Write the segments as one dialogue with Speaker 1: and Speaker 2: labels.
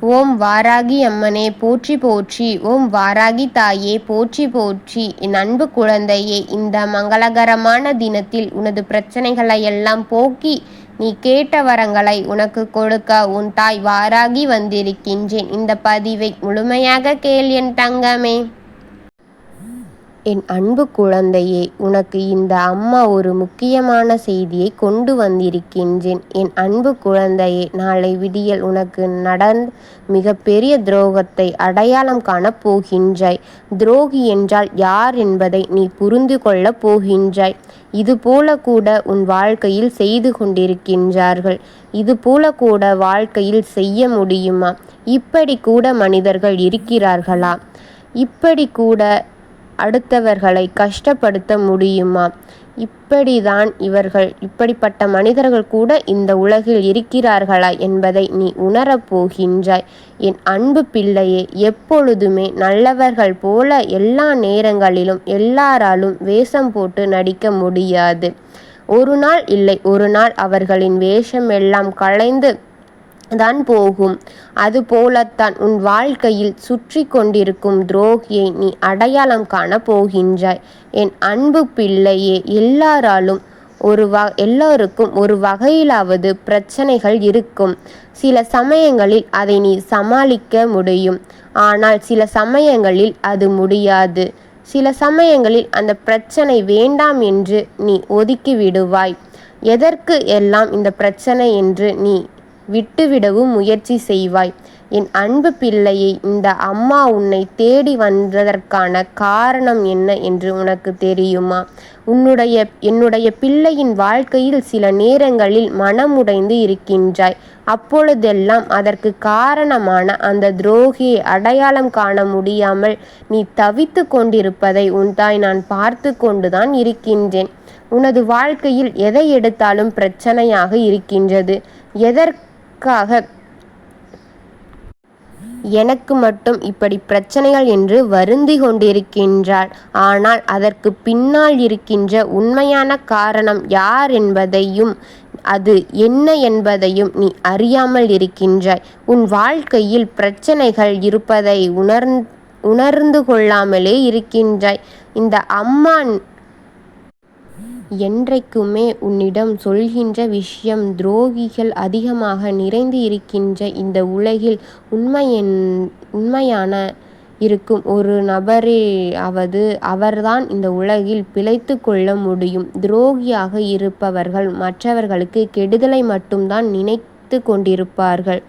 Speaker 1: ஓம் வாராகி அம்மனே போற்றி போற்றி. ஓம் வாராகி தாயே போற்றி போற்றி. என் அன்பு குழந்தையே இந்த மங்களகரமான தினத்தில் உனது பிரச்சனைகளை எல்லாம் போக்கி நீ கேட்ட வரங்களை உனக்கு கொடுக்க உன் தாய் வாராகி வந்திருக்கின்றேன். இந்த பதிவை முழுமையாக கேள் என் தங்கமே. என் அன்பு குழந்தையே உனக்கு இந்த அம்மா ஒரு முக்கியமான செய்தியை கொண்டு வந்திருக்கின்றேன். என் அன்பு குழந்தையே நாளை விடியல் உனக்கு நடந்த மிகப்பெரிய துரோகத்தை அடையாளம் காணப் போகின்றாய். துரோகி என்றால் யார் என்பதை நீ புரிந்து கொள்ளப் போகின்றாய். இதுபோல கூட உன் வாழ்க்கையில் செய்து கொண்டிருக்கின்றார்கள். இதுபோல கூட வாழ்க்கையில் செய்ய முடியுமா? இப்படி கூட மனிதர்கள் இருக்கிறார்களா? இப்படி கூட அடுத்தவர்களை கஷ்டப்படுத்த முடியுமா? இப்படிதான் இவர்கள் இப்படிப்பட்ட மனிதர்கள் கூட இந்த உலகில் இருக்கிறார்களா என்பதை நீ உணரப் போகின்றாய். என் அன்பு பிள்ளையே எப்பொழுதுமே நல்லவர்கள் போல எல்லா நேரங்களிலும் எல்லாராலும் வேஷம் போட்டு நடிக்க முடியாது. ஒரு நாள் இல்லை ஒரு நாள் அவர்களின் வேஷம் எல்லாம் களைந்து தான் போகும். அதுபோலத்தான் உன் வாழ்க்கையில் சுற்றி கொண்டிருக்கும் துரோகியை நீ அடையாளம் காண போகின்றாய். என் அன்பு பிள்ளையே எல்லாராலும் ஒரு வ எல்லோருக்கும் ஒரு வகையிலாவது பிரச்சனைகள் இருக்கும். சில சமயங்களில் அதை நீ சமாளிக்க முடியும். ஆனால் சில சமயங்களில் அது முடியாது. சில சமயங்களில் அந்த பிரச்சனை வேண்டாம் என்று நீ ஒதுக்கி விடுவாய். எதற்கு எல்லாம் இந்த பிரச்சனை என்று நீ விட்டுவிடவும் முயற்சி செய்வாய். என் அன்பு பிள்ளையை இந்த அம்மா உன்னை தேடி வந்ததற்கான காரணம் என்ன என்று உனக்கு தெரியுமா? உன்னுடைய என்னுடைய பிள்ளையின் வாழ்க்கையில் சில நேரங்களில் மனமுடைந்து இருக்கின்றாய். அப்பொழுதெல்லாம் அதற்கு காரணமான அந்த துரோகியை அடையாளம் காண முடியாமல் நீ தவித்து கொண்டிருப்பதை உன் தாய் நான் பார்த்து கொண்டுதான் இருக்கின்றேன். உனது வாழ்க்கையில் எதை எடுத்தாலும் பிரச்சனையாக இருக்கின்றது. எதற்கு எனக்காக எனக்கு மட்டும் இப்படி பிரச்சனைகள் என்று வருந்தி கொண்டிருக்கின்றாள். ஆனால் அதற்கு பின்னால் இருக்கின்ற உண்மையான காரணம் யார் என்பதையும் அது என்ன என்பதையும் நீ அறியாமல் இருக்கின்றாய். உன் வாழ்க்கையில் பிரச்சனைகள் இருப்பதை உணர் உணர்ந்து கொள்ளாமலே இருக்கின்றாய். இந்த அம்மா என்றைக்குமே உன்னிடம் சொல்கின்ற விஷயம் துரோகிகள் அதிகமாக நிறைந்து இருக்கின்ற இந்த உலகில் உண்மையென் உண்மையான இருக்கும் ஒரு நபரேயாவது அவர்தான் இந்த உலகில் பிழைத்து கொள்ள முடியும். துரோகியாக இருப்பவர்கள் மற்றவர்களுக்கு கெடுதலை மட்டும்தான் நினைத்து கொண்டிருப்பார்கள்.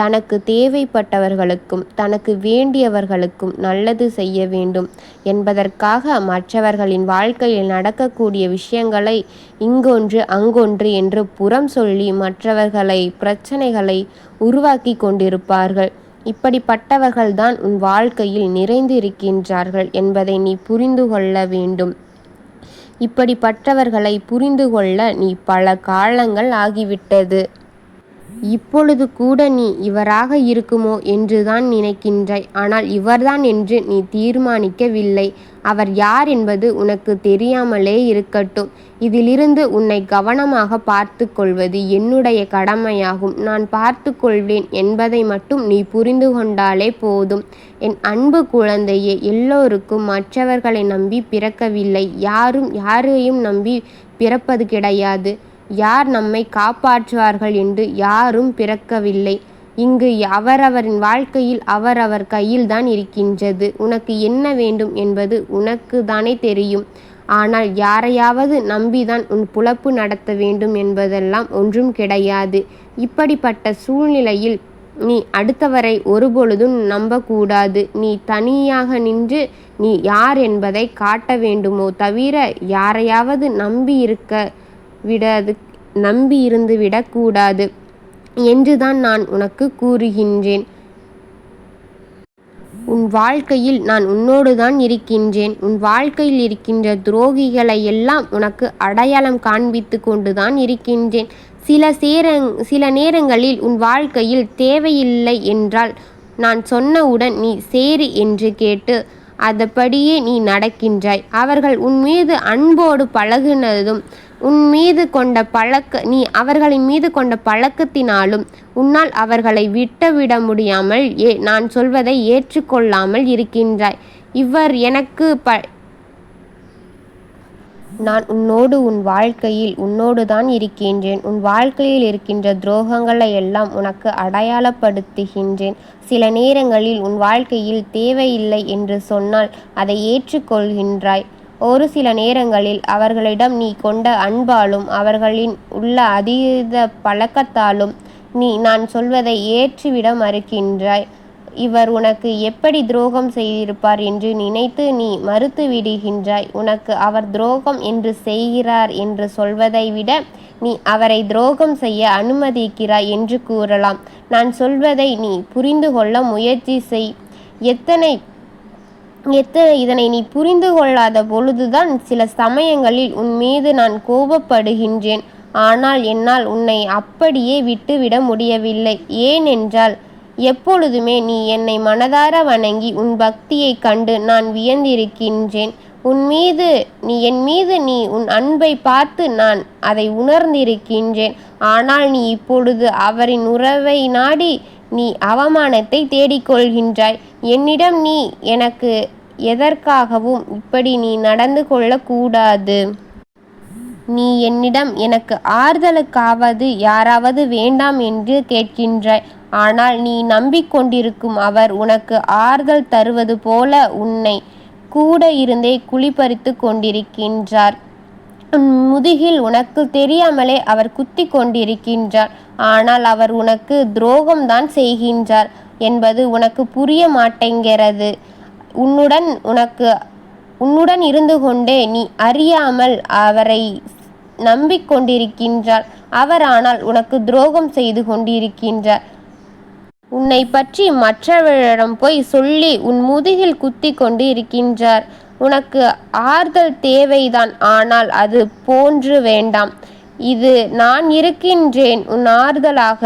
Speaker 1: தனக்கு தேவைப்பட்டவர்களுக்கும் தனக்கு வேண்டியவர்களுக்கும் நல்லது செய்ய வேண்டும் என்பதற்காக மற்றவர்களின் வாழ்க்கையில் நடக்கக்கூடிய விஷயங்களை இங்கொன்று அங்கொன்று என்று புறம் சொல்லி மற்றவர்களை பிரச்சனைகளை உருவாக்கி கொண்டிருப்பார்கள். இப்படிப்பட்டவர்கள்தான் உன் வாழ்க்கையில் நிறைந்து இருக்கின்றார்கள் என்பதை நீ புரிந்து கொள்ள வேண்டும். இப்படிப்பட்டவர்களை புரிந்து கொள்ள நீ பல காலங்கள் ஆகிவிட்டது. இப்பொழுது கூட நீ இவராக இருக்குமோ என்றுதான் நினைக்கின்றாய். ஆனால் இவர்தான் என்று நீ தீர்மானிக்கவில்லை. அவர் யார் என்பது உனக்கு தெரியாமலே இருக்கட்டும். இதிலிருந்து உன்னை கவனமாக பார்த்து கொள்வது என்னுடைய கடமையாகும். நான் பார்த்து கொள்வேன் என்பதை மட்டும் நீ புரிந்து கொண்டாலே போதும். என் அன்பு குழந்தையே எல்லோருக்கும் மற்றவர்களை நம்பி பிறக்கவில்லை. யாரும் யாரையும் நம்பி பிறப்பது கிடையாது. யார் நம்மை காப்பாற்றுவார்கள் என்று யாரும் பிறக்கவில்லை. இங்கு அவரவரின் வாழ்க்கையில் அவரவர் கையில்தான் இருக்கின்றது. உனக்கு என்ன வேண்டும் என்பது உனக்கு தானே தெரியும். ஆனால் யாரையாவது நம்பிதான் உன் புழப்பு நடத்த வேண்டும் என்பதெல்லாம் ஒன்றும் கிடையாது. இப்படிப்பட்ட சூழ்நிலையில் நீ அடுத்தவரை ஒருபொழுதும் நம்பக்கூடாது. நீ தனியாக நின்று நீ யார் என்பதை காட்ட வேண்டுமோ தவிர யாரையாவது நம்பி இருக்க விடாது நம்பி இருந்து விடக்கூடாது என்றுதான் நான் உனக்கு கூறுகின்றேன். உன் வாழ்க்கையில் நான் உன்னோடு தான் இருக்கின்றேன். உன் வாழ்க்கையில் இருக்கின்ற துரோகிகளை எல்லாம் உனக்கு அடையாளம் காண்பித்து கொண்டுதான் இருக்கின்றேன். சில சேரங் சில நேரங்களில் உன் வாழ்க்கையில் தேவையில்லை என்றால் நான் சொன்னவுடன் நீ சேரு என்று கேட்டு அதப்படியே நீ நடக்கின்றாய். அவர்கள் உன் மீது அன்போடு பழகுனதும் உன் மீது கொண்ட பழக்க நீ அவர்களின் மீது கொண்ட பழக்கத்தினாலும் உன்னால் அவர்களை விட்டுவிட முடியாமல் ஏ நான் சொல்வதை ஏற்றுக்கொள்ளாமல் இருக்கின்றாய். இவர் எனக்கு ப நான் உன்னோடு உன் வாழ்க்கையில் உன்னோடு தான் இருக்கின்றேன். உன் வாழ்க்கையில் இருக்கின்ற துரோகங்களை எல்லாம் உனக்கு அடையாளப்படுத்துகின்றேன். சில நேரங்களில் உன் வாழ்க்கையில் தேவையில்லை என்று சொன்னால் அதை ஏற்றுக்கொள்கின்றாய். ஒரு சில நேரங்களில் அவர்களிடம் நீ கொண்ட அன்பாலும் அவர்களின் உள்ள அதீத பழக்கத்தாலும் நீ நான் சொல்வதை ஏற்றுவிட மறுக்கின்றாய். இவர் உனக்கு எப்படி துரோகம் செய்திருப்பார் என்று நினைத்து நீ மறுத்து விடுகின்றாய். உனக்கு அவர் துரோகம் என்று செய்கிறார் என்று சொல்வதை விட நீ அவரை துரோகம் செய்ய அனுமதிக்கிறாய் என்று கூறலாம். நான் சொல்வதை நீ புரிந்து கொள்ள முயற்சி செய். எத்தனை எத்தனை இதனை நீ புரிந்து கொள்ளாத பொழுதுதான் சில சமயங்களில் உன் மீது நான் கோபப்படுகின்றேன். ஆனால் என்னால் உன்னை அப்படியே விட்டுவிட முடியவில்லை. ஏனென்றால் எப்பொழுதுமே நீ என்னை மனதார வணங்கி உன் பக்தியைக் கண்டு நான் வியந்திருக்கின்றேன். உன் மீது நீ என் மீது நீ உன் அன்பை பார்த்து நான் அதை உணர்ந்திருக்கின்றேன். ஆனால் நீ இப்பொழுது அவரின் உறவை நாடி நீ அவமானத்தை தேடிக்கொள்கின்றாய். என்னிடம் நீ எனக்கு எதற்காகவும் இப்படி நீ நடந்து கொள்ளக்கூடாது. நீ என்னிடம் எனக்கு ஆறுதலுக்காவது யாராவது வேண்டாம் என்று கேட்கின்றாய். ஆனால் நீ நம்பிக்கொண்டிருக்கும் அவர் உனக்கு ஆறுதல் தருவது போல உன்னை கூட இருந்தே குளிப்பறித்து கொண்டிருக்கின்றார். உன் முதுகில் உனக்கு தெரியாமலே அவர் குத்தி கொண்டிருக்கின்றார். ஆனால் அவர் உனக்கு துரோகம்தான் செய்கின்றார் என்பது உனக்கு புரிய மாட்டேங்கிறது. உன்னுடன் உனக்கு உன்னுடன் இருந்து கொண்டே நீ அறியாமல் அவரை நம்பிக்கொண்டிருக்கின்றார் அவர் ஆனால் உனக்கு துரோகம் செய்து கொண்டிருக்கின்றார். உன்னை பற்றி மற்றவரிடம் போய் சொல்லி உன் முதுகில் குத்தி கொண்டு இருக்கின்றார் உனக்கு ஆறுதல் தேவைதான் ஆனால் அது போன்று வேண்டாம். இது நான் இருக்கின்றேன் உன் ஆறுதலாக.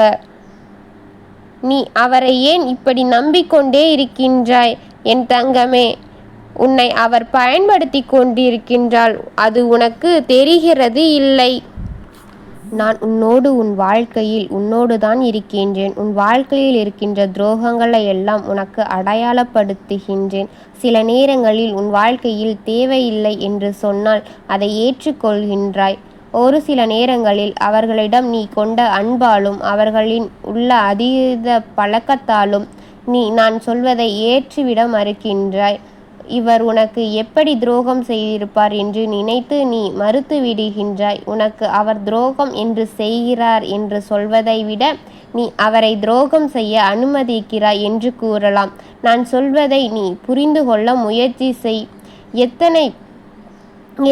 Speaker 1: நீ அவரை ஏன் இப்படி நம்பிக்கொண்டே இருக்கின்றாய்? என் தங்கமே உன்னை அவர் பயன்படுத்தி கொண்டிருக்கின்றாள் அது உனக்கு தெரிகிறது இல்லை. நான் உன்னோடு உன் வாழ்க்கையில் உன்னோடு தான் இருக்கின்றேன். உன் வாழ்க்கையில் இருக்கின்ற துரோகங்களை எல்லாம் உனக்கு அடையாளப்படுத்துகின்றேன். சில நேரங்களில் உன் வாழ்க்கையில் தேவையில்லை என்று சொன்னால் அதை ஏற்றுக்கொள்கின்றாய். ஒரு சில நேரங்களில் அவர்களிடம் நீ கொண்ட அன்பாலும் அவர்களின் உள்ள அதீத பழக்கத்தாலும் நீ நான் சொல்வதை ஏற்றுவிட மறுக்கின்றாய். இவர் உனக்கு எப்படி துரோகம் செய்திருப்பார் என்று நினைத்து நீ மறுத்து விடுகின்றாய். உனக்கு அவர் துரோகம் என்று செய்கிறார் என்று சொல்வதை விட நீ அவரை துரோகம் செய்ய அனுமதிக்கிறாய் என்று கூறலாம். நான் சொல்வதை நீ புரிந்து கொள்ள முயற்சி செய். எத்தனை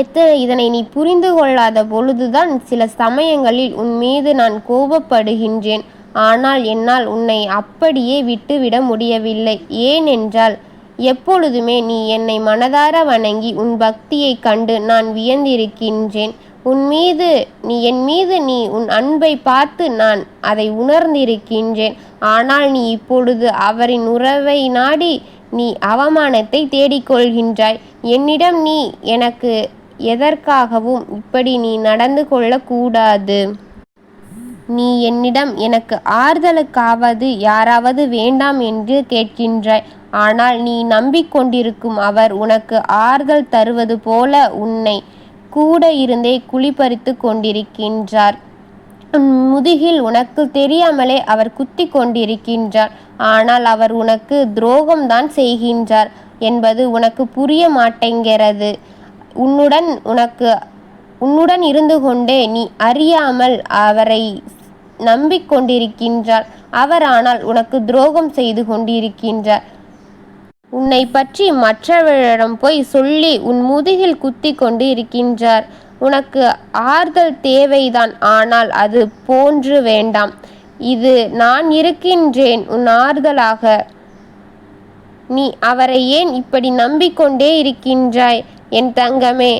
Speaker 1: எத்தனை இதனை நீ புரிந்து கொள்ளாத பொழுதுதான் சில சமயங்களில் உன் மீது நான் கோபப்படுகின்றேன். ஆனால் என்னால் உன்னை அப்படியே விட்டுவிட முடியவில்லை. ஏனென்றால் எப்பொழுதுமே நீ என்னை மனதார வணங்கி உன் பக்தியைக் கண்டு நான் வியந்திருக்கின்றேன். உன் மீது நீ என் மீது நீ உன் அன்பை பார்த்து நான் அதை உணர்ந்திருக்கின்றேன். ஆனால் நீ இப்பொழுது அவரின் உறவை நாடி நீ அவமானத்தை தேடிக்கொள்கின்றாய். என்னிடம் நீ எனக்கு எதற்காகவும் இப்படி நீ நடந்து கொள்ளக்கூடாது. நீ என்னிடம் எனக்கு ஆறுதலுக்காவது யாராவது வேண்டாம் என்று கேட்கின்றாய். ஆனால் நீ நம்பிக்கொண்டிருக்கும் அவர் உனக்கு ஆறுதல் தருவது போல உன்னை கூட இருந்தே குளிப்பறித்து கொண்டிருக்கின்றார். உன் முதுகில் உனக்கு தெரியாமலே அவர் குத்தி கொண்டிருக்கின்றார். ஆனால் அவர் உனக்கு துரோகம்தான் செய்கின்றார் என்பது உனக்கு புரிய மாட்டேங்கிறது. உன்னுடன் உனக்கு உன்னுடன் இருந்து கொண்டே நீ அறியாமல் அவரை நம்பிக்கொண்டிருக்கின்றார் அவர் ஆனால் உனக்கு துரோகம் செய்து கொண்டிருக்கின்றார். உன்னை பற்றி மற்றவரிடம் போய் சொல்லி உன் முதுகில் குத்தி கொண்டு இருக்கின்றார் உனக்கு ஆறுதல் தேவைதான் ஆனால் அது போன்று வேண்டாம். இது நான் இருக்கின்றேன் உன் ஆறுதலாக. நீ அவரை ஏன் இப்படி நம்பிக்கொண்டே இருக்கின்றாய்? என் தங்கமே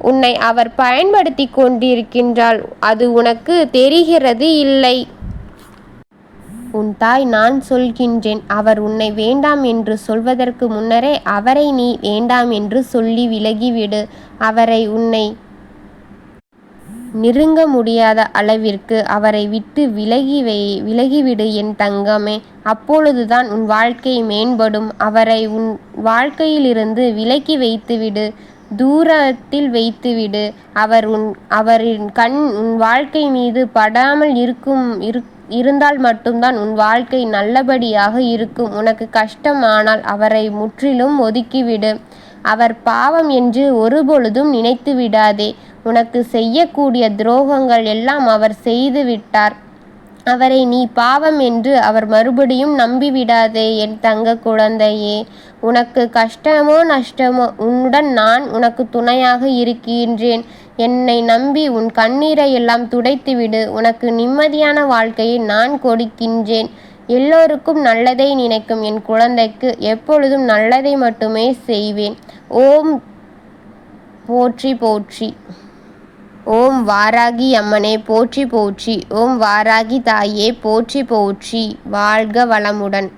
Speaker 1: உன்னை அவர் பயன்படுத்தி கொண்டிருக்கின்றால் அது உனக்கு தெரிகிறது இல்லை உன் தாய் நான் சொல்கின்றேன் அவர் உன்னை வேண்டாம் என்று சொல்வதற்கு முன்னரே அவரை நீ வேண்டாம் என்று சொல்லி விலகிவிடு அவரை உன்னை நெருங்க முடியாத அளவிற்கு அவரை விட்டு விலகி விலகிவிடு என் தங்கமே. அப்பொழுதுதான் உன் வாழ்க்கை மேம்படும். அவரை உன் வாழ்க்கையிலிருந்து விலக்கி வைத்துவிடு. தூரத்தில் வைத்துவிடு. அவர் உன் அவரின் கண் உன் வாழ்க்கை மீது படாமல் இருக்கும் இருந்தால் மட்டும்தான் உன் வாழ்க்கை நல்லபடியாக இருக்கும். உனக்கு கஷ்டம் ஆனால் அவரை முற்றிலும் ஒதுக்கிவிடு. அவர் பாவம் என்று ஒருபொழுதும் நினைத்துவிடாதே. உனக்கு செய்யக்கூடிய துரோகங்கள் எல்லாம் அவர் செய்து விட்டார் அவரை நீ பாவம் என்று அவர் மறுபடியும் நம்பிவிடாதே என் தங்க குழந்தையே. உனக்கு கஷ்டமோ நஷ்டமோ உன்னுடன் நான் உனக்கு துணையாக இருக்கின்றேன். என்னை நம்பி உன் கண்ணீரை எல்லாம் துடைத்துவிடு. உனக்கு நிம்மதியான வாழ்க்கையை நான் கொடுக்கின்றேன். எல்லோருக்கும் நல்லதை நினைக்கும் என் குழந்தைக்கு எப்பொழுதும் நல்லதை மட்டுமே செய்வேன். ஓம் போற்றி போற்றி. ஓம் வாராகி அம்மனே போற்றி போற்றி. ஓம் வாராகி தாயே போற்றி போற்றி. வாழ்க வளமுடன்.